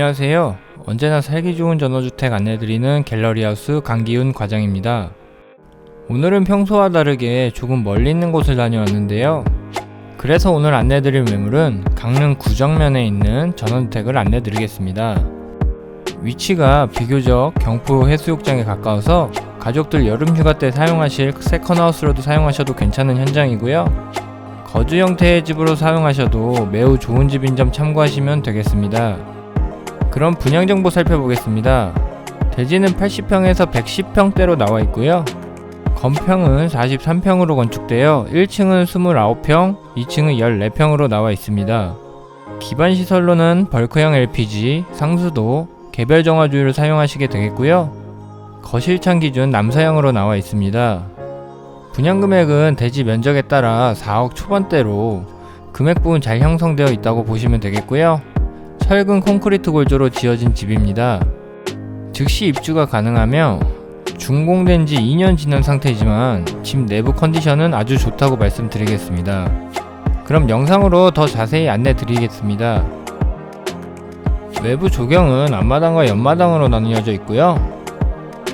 안녕하세요. 언제나 살기 좋은 전원주택 안내드리는 갤러리하우스 강기훈 과장입니다. 오늘은 평소와 다르게 조금 멀리 있는 곳을 다녀왔는데요. 그래서 오늘 안내드릴 매물은 강릉 구정면에 있는 전원주택을 안내드리겠습니다. 위치가 비교적 경포 해수욕장에 가까워서 가족들 여름 휴가 때 사용하실 세컨하우스로도 사용하셔도 괜찮은 현장이고요. 거주 형태의 집으로 사용하셔도 매우 좋은 집인 점 참고하시면 되겠습니다. 그럼 분양 정보 살펴보겠습니다. 대지는 80평에서 110평대로 나와 있고요. 건평은 43평으로 건축되어 1층은 29평, 2층은 14평으로 나와 있습니다. 기반 시설로는 벌크형 LPG, 상수도, 개별 정화주를 사용하시게 되겠고요. 거실창 기준 남서형으로 나와 있습니다. 분양 금액은 대지 면적에 따라 4억 초반대로 금액 부분 잘 형성되어 있다고 보시면 되겠고요. 철근 콘크리트 골조로 지어진 집입니다. 즉시 입주가 가능하며 준공된 지 2년 지난 상태이지만 집 내부 컨디션은 아주 좋다고 말씀드리겠습니다. 그럼 영상으로 더 자세히 안내 드리겠습니다. 외부 조경은 앞마당과 옆마당으로 나뉘어져 있고요.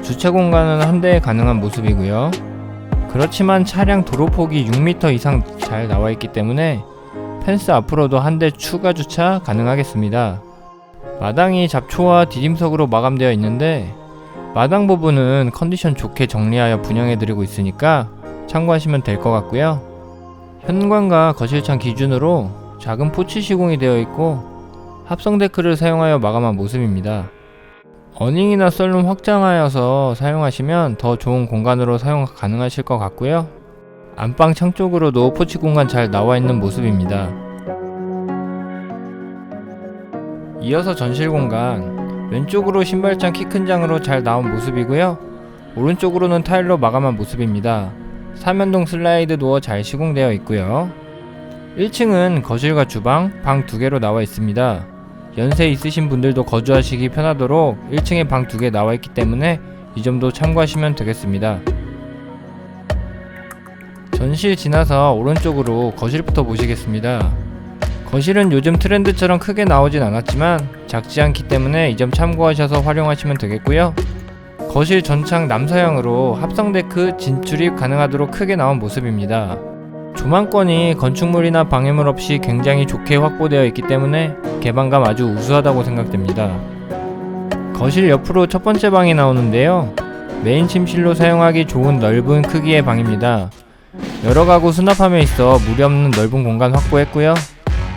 주차 공간은 한 대에 가능한 모습이고요. 그렇지만 차량 도로 폭이 6m 이상 잘 나와 있기 때문에 펜스 앞으로도 한 대 추가 주차 가능하겠습니다. 마당이 잡초와 디딤석으로 마감되어 있는데 마당 부분은 컨디션 좋게 정리하여 분양해드리고 있으니까 참고하시면 될 것 같고요. 현관과 거실창 기준으로 작은 포치 시공이 되어 있고 합성 데크를 사용하여 마감한 모습입니다. 어닝이나 썰룸 확장하여서 사용하시면 더 좋은 공간으로 사용 가능하실 것 같고요. 안방 창 쪽으로도 포치 공간 잘 나와 있는 모습입니다. 이어서 전실 공간 왼쪽으로 신발장 키 큰 장으로 잘 나온 모습이고요. 오른쪽으로는 타일로 마감한 모습입니다. 사면동 슬라이드 도어 잘 시공되어 있고요. 1층은 거실과 주방, 방 두 개로 나와 있습니다. 연세 있으신 분들도 거주하시기 편하도록 1층에 방 두 개 나와 있기 때문에 이 점도 참고하시면 되겠습니다. 전실 지나서 오른쪽으로 거실부터 보시겠습니다. 거실은 요즘 트렌드처럼 크게 나오진 않았지만 작지 않기 때문에 이 점 참고하셔서 활용하시면 되겠고요. 거실 전창 남서형으로 합성 데크 진출입 가능하도록 크게 나온 모습입니다. 조망권이 건축물이나 방해물 없이 굉장히 좋게 확보되어 있기 때문에 개방감 아주 우수하다고 생각됩니다. 거실 옆으로 첫 번째 방이 나오는데요. 메인 침실로 사용하기 좋은 넓은 크기의 방입니다. 여러 가구 수납함에 있어 무리 없는 넓은 공간 확보했고요.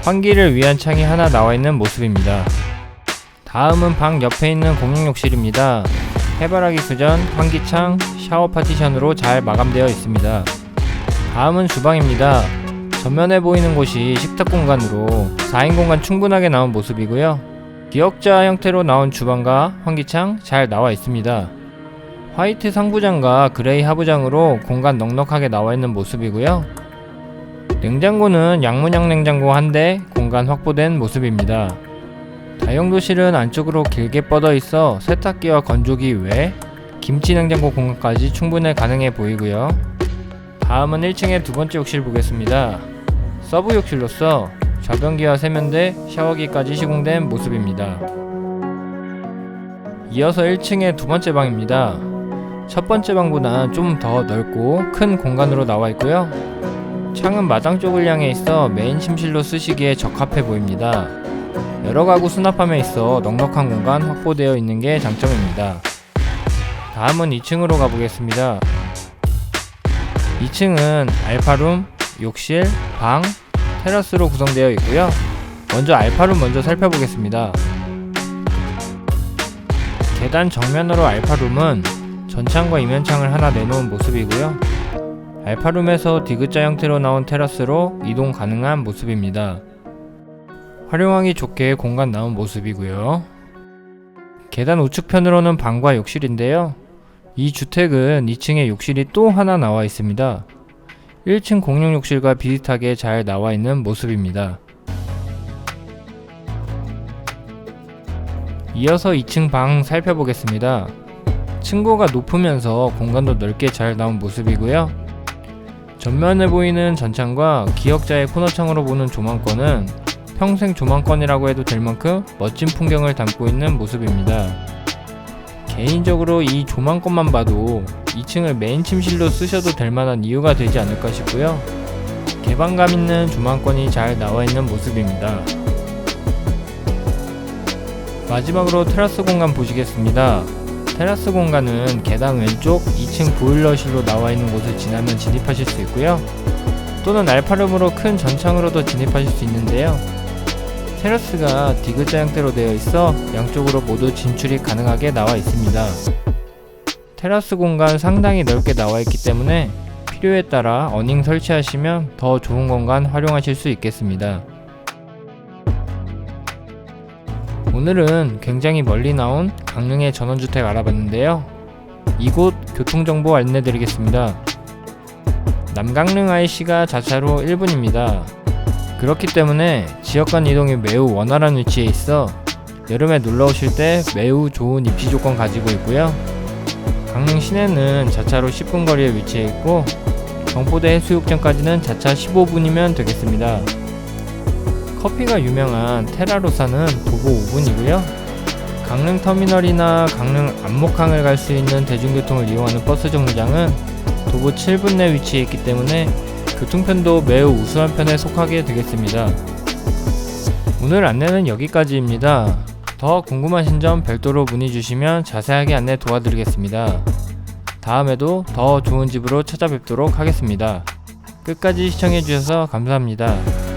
환기를 위한 창이 하나 나와 있는 모습입니다. 다음은 방 옆에 있는 공용 욕실입니다. 해바라기 수전, 환기창, 샤워 파티션으로 잘 마감되어 있습니다. 다음은 주방입니다. 전면에 보이는 곳이 식탁 공간으로 4인 공간 충분하게 나온 모습이고요. 기역자 형태로 나온 주방과 환기창 잘 나와 있습니다. 화이트 상부장과 그레이 하부장으로 공간 넉넉하게 나와 있는 모습이고요. 냉장고는 양문형 냉장고 한 대 공간 확보된 모습입니다. 다용도실은 안쪽으로 길게 뻗어 있어 세탁기와 건조기 외 김치 냉장고 공간까지 충분히 가능해 보이고요. 다음은 1층의 두 번째 욕실 보겠습니다. 서브 욕실로서 좌변기와 세면대, 샤워기까지 시공된 모습입니다. 이어서 1층의 두 번째 방입니다. 첫 번째 방보다 좀더 넓고 큰 공간으로 나와 있고요. 창은 마당 쪽을 향해 있어 메인 침실로 쓰시기에 적합해 보입니다. 여러 가구 수납함에 있어 넉넉한 공간 확보되어 있는 게 장점입니다. 다음은 2층으로 가보겠습니다. 2층은 알파룸, 욕실, 방, 테라스로 구성되어 있고요. 먼저 알파룸 먼저 살펴보겠습니다. 계단 정면으로 알파룸은 전창과 이면창을 하나 내놓은 모습이고요. 알파룸에서 디귿자 형태로 나온 테라스로 이동 가능한 모습입니다. 활용하기 좋게 공간 나온 모습이고요. 계단 우측편으로는 방과 욕실인데요. 이 주택은 2층에 욕실이 또 하나 나와 있습니다. 1층 공용 욕실과 비슷하게 잘 나와 있는 모습입니다. 이어서 2층 방 살펴보겠습니다. 층고가 높으면서 공간도 넓게 잘 나온 모습이고요. 전면에 보이는 전창과 기역자의 코너창으로 보는 조망권은 평생 조망권이라고 해도 될 만큼 멋진 풍경을 담고 있는 모습입니다. 개인적으로 이 조망권만 봐도 2층을 메인 침실로 쓰셔도 될 만한 이유가 되지 않을까 싶고요. 개방감 있는 조망권이 잘 나와 있는 모습입니다. 마지막으로 테라스 공간 보시겠습니다. 테라스 공간은 계단 왼쪽 2층 보일러실로 나와 있는 곳을 지나면 진입하실 수 있고요. 또는 알파룸으로 큰 전창으로도 진입하실 수 있는데요. 테라스가 디귿자 형태로 되어 있어 양쪽으로 모두 진출이 가능하게 나와 있습니다. 테라스 공간 상당히 넓게 나와 있기 때문에 필요에 따라 어닝 설치하시면 더 좋은 공간 활용하실 수 있겠습니다. 오늘은 굉장히 멀리 나온 강릉의 전원주택 알아봤는데요. 이곳 교통정보 안내드리겠습니다. 남강릉 IC가 자차로 1분입니다. 그렇기 때문에 지역 간 이동이 매우 원활한 위치에 있어 여름에 놀러 오실 때 매우 좋은 입지 조건 가지고 있고요. 강릉 시내는 자차로 10분 거리에 위치해 있고 경포대 해수욕장까지는 자차 15분이면 되겠습니다. 커피가 유명한 테라로사는 도보 5분이고요. 강릉 터미널이나 강릉 안목항을 갈 수 있는 대중교통을 이용하는 버스 정류장은 도보 7분 내 위치해 있기 때문에 교통편도 매우 우수한 편에 속하게 되겠습니다. 오늘 안내는 여기까지입니다. 더 궁금하신 점 별도로 문의 주시면 자세하게 안내 도와드리겠습니다. 다음에도 더 좋은 집으로 찾아뵙도록 하겠습니다. 끝까지 시청해주셔서 감사합니다.